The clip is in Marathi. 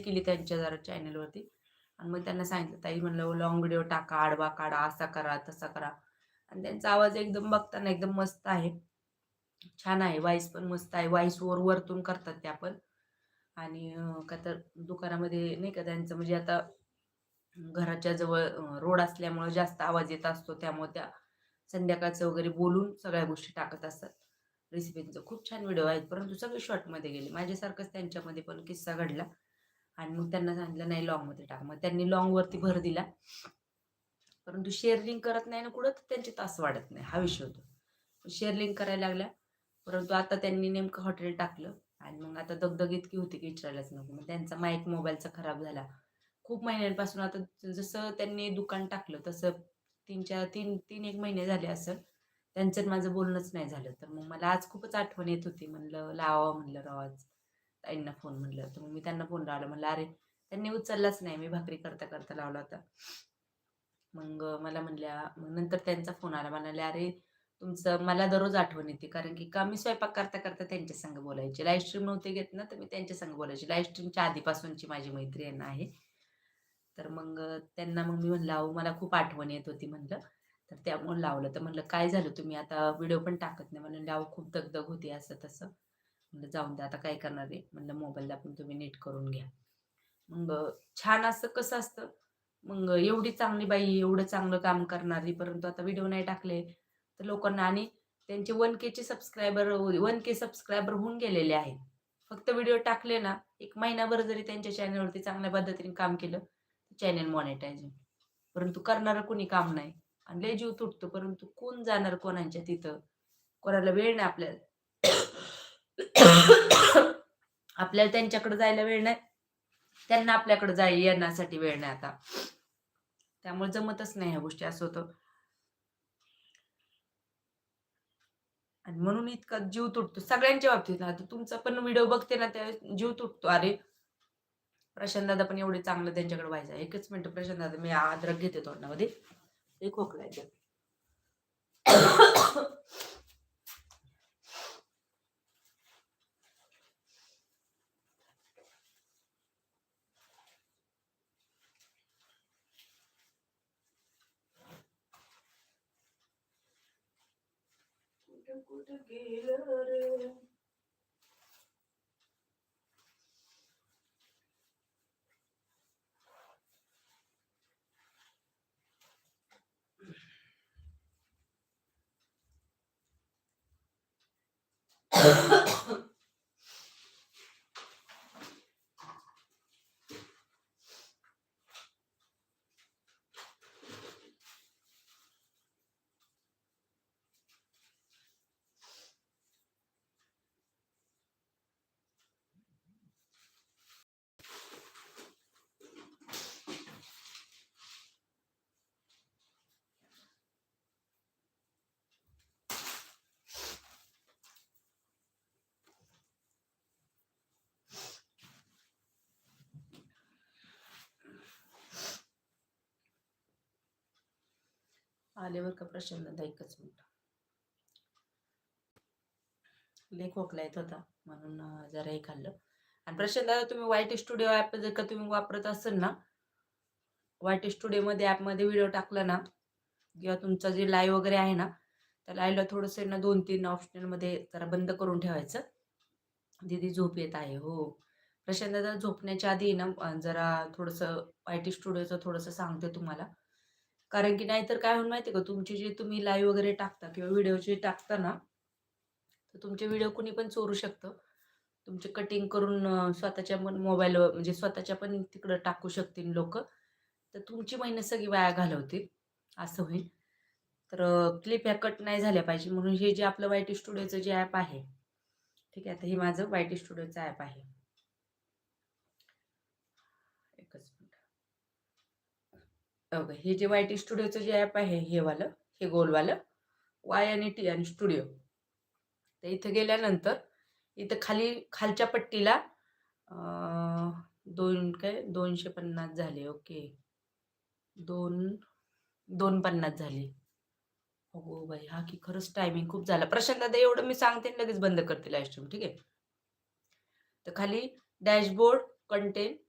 केली त्यांच्या जरा चॅनलवरती आणि मग त्यांना सांगितलं ताई म्हणलं लॉंग व्हिडिओ टाका आडवा काढा असा करा तसा करा. आणि त्यांचा आवाज एकदम बघताना एकदम मस्त आहे. छान आहे वाईस पण मस्त आहे. वाईस वर वरतून करतात त्या पण. आणि का तर दुकानामध्ये नाही का त्यांचं म्हणजे आता घराच्या जवळ रोड असल्यामुळं जास्त आवाज येत असतो. त्यामुळे त्या संध्याकाळचं वगैरे बोलून सगळ्या गोष्टी टाकत असतात. रेसिपींचं खूप छान व्हिडिओ आहेत. परंतु सगळे शॉर्टमध्ये गेले. माझ्यासारखंच त्यांच्यामध्ये पण किस्सा घडला. आणि मग त्यांना सांगितलं नाही लॉंगमध्ये टाक. मग त्यांनी लॉंगवरती भर दिला. परंतु शेअरलिंग करत नाही ना कुठं तर त्यांचे तास वाढत नाही. हा विषय होतो. शेअरलिंग करायला लागल्या. परंतु आता त्यांनी नेमकं हॉटेल टाकलं. आणि मग आता दगदग इतकी होती की विचारायलाच नको. मग त्यांचा माईक मोबाईलचा खराब झाला. खूप महिन्यांपासून आता जसं त्यांनी दुकान टाकलं तसं तीन चार तीन तीन एक महिने झाले असं. त्यांचं आणि माझं बोलणंच नाही झालं. तर मग मला आज खूपच आठवण येत होती. म्हणलं लावा म्हणलं राव आज ताईंना फोन म्हणलं. तर मग मी त्यांना फोन लावला. म्हणलं अरे त्यांनी उचललाच नाही. मी भाकरी करता करता लावला होता. मग मला म्हणल्या मग नंतर त्यांचा फोन आला. म्हणाले अरे तुमचं मला दररोज आठवण येते. कारण की का मी स्वयंपाक करता करता त्यांच्या संग बोलायची? लाईव्ह स्ट्रीम नव्हते घेत ना तर मी त्यांच्या संग बोलायची. लाईव्ह स्ट्रीमच्या आधीपासूनची माझी मैत्रीण आहे. तर मग त्यांना मग मी म्हणलं अहो मला खूप आठवण येत होती. म्हणलं. तर त्यामुळे लावलं. तर म्हणलं काय झालं तुम्ही? आता व्हिडिओ पण टाकत नाही. म्हणलं अहो खूप दगदग होती असं तसं. म्हणलं जाऊन द्या आता काय करणार आहे? म्हणलं मोबाईलला पण तुम्ही नीट करून घ्या. मग छान असं कसं असतं मग एवढी चांगली बाई एवढं चांगलं काम करणारी परंतु आता व्हिडिओ नाही टाकले तर लोकांना आणि त्यांचे वन केचे सबस्क्रायबर वन के सबस्क्रायबर होऊन गेलेले आहेत. फक्त व्हिडिओ टाकले ना एक महिनाभर जरी त्यांच्या चॅनलवरती चांगल्या पद्धतीने काम केलं चॅनल मॉनिटायझिंग परंतु करणारं कोणी काम नाही. आणि लय जीव तुटतो परंतु कोण जाणार कोणाच्या तिथं? कोणाला वेळ नाही आपल्याला. आपल्याला त्यांच्याकडे जायला वेळ नाही. त्यांना आपल्याकडे जाय येण्यासाठी वेळ नाही आता. त्यामुळे जमतच नाही ह्या गोष्टी असं होतं. आणि म्हणून इतका जीव तुटतो. सगळ्यांच्या बाबतीत ना आता तुमचा पण व्हिडिओ बघते ना त्या जीव तुटतो. अरे प्रशांत दादा पण एवढे चांगलं त्यांच्याकडे व्हायचं. एकच मिनिट प्रशांत दादा मी अद्रक घेते तोंडामध्ये. एक खोकला येतो कुठं कुठं गेलं रे आल्यावर का प्रशांतदायकच दादा एकच मिनिट. खोकला येत होता म्हणून जराही जरा हे खाल्लं. आणि प्रशांत दादा तुम्ही वाईट स्टुडिओ ॲप जर का तुम्ही वापरत असाल ना वाईट स्टुडिओमध्ये ॲपमध्ये व्हिडिओ टाकला ना किंवा तुमचं जे लाईव्ह वगैरे आहे ना त्या लाईव्हला थोडंसं ना दोन तीन ऑप्शनमध्ये जरा बंद करून ठेवायचं. दीदी झोप येत आहे हो. प्रशांत दादा झोपण्याच्या आधी ना जरा थोडंसं वाईट स्टुडिओचं थोडंसं सांगते तुम्हाला. कारण की नाहीतर काय होऊन माहिती आहे का तुमची जे तुम्ही लाईव्ह वगैरे टाकता किंवा व्हिडिओ जे टाकता ना तर तुमचे व्हिडिओ कुणी पण चोरू शकतं. तुमचे कटिंग करून स्वतःच्या पण मोबाईल म्हणजे स्वतःच्या पण तिकडं टाकू शकतील लोक. तर तुमची महिने सगळी वाया घालवतील असं होईल. तर क्लिप ह्या कट नाही झाल्या पाहिजे. म्हणून हे जे आपलं वाय टी स्टुडिओचं जे ॲप आहे ठीक आहे आता हे माझं वाय टी स्टुडिओचं ॲप आहे एकच मिनिट ओके हे जे वाय टी स्टुडिओचं जे ॲप आहे हे वालं हे गोलवालं वाय आणि टी आणि स्टुडिओ तर इथं गेल्यानंतर इथं खाली खालच्या पट्टीला दोन काय दोनशे पन्नास झाले ओके. दोन दोन पन्नास झाले. हो बाई हा की खरंच टायमिंग खूप झाला. प्रशांत दादा एवढं मी सांगते लगेच बंद करते लाईव्ह स्ट्रीम ठीक आहे? तर खाली डॅशबोर्ड कंटेंट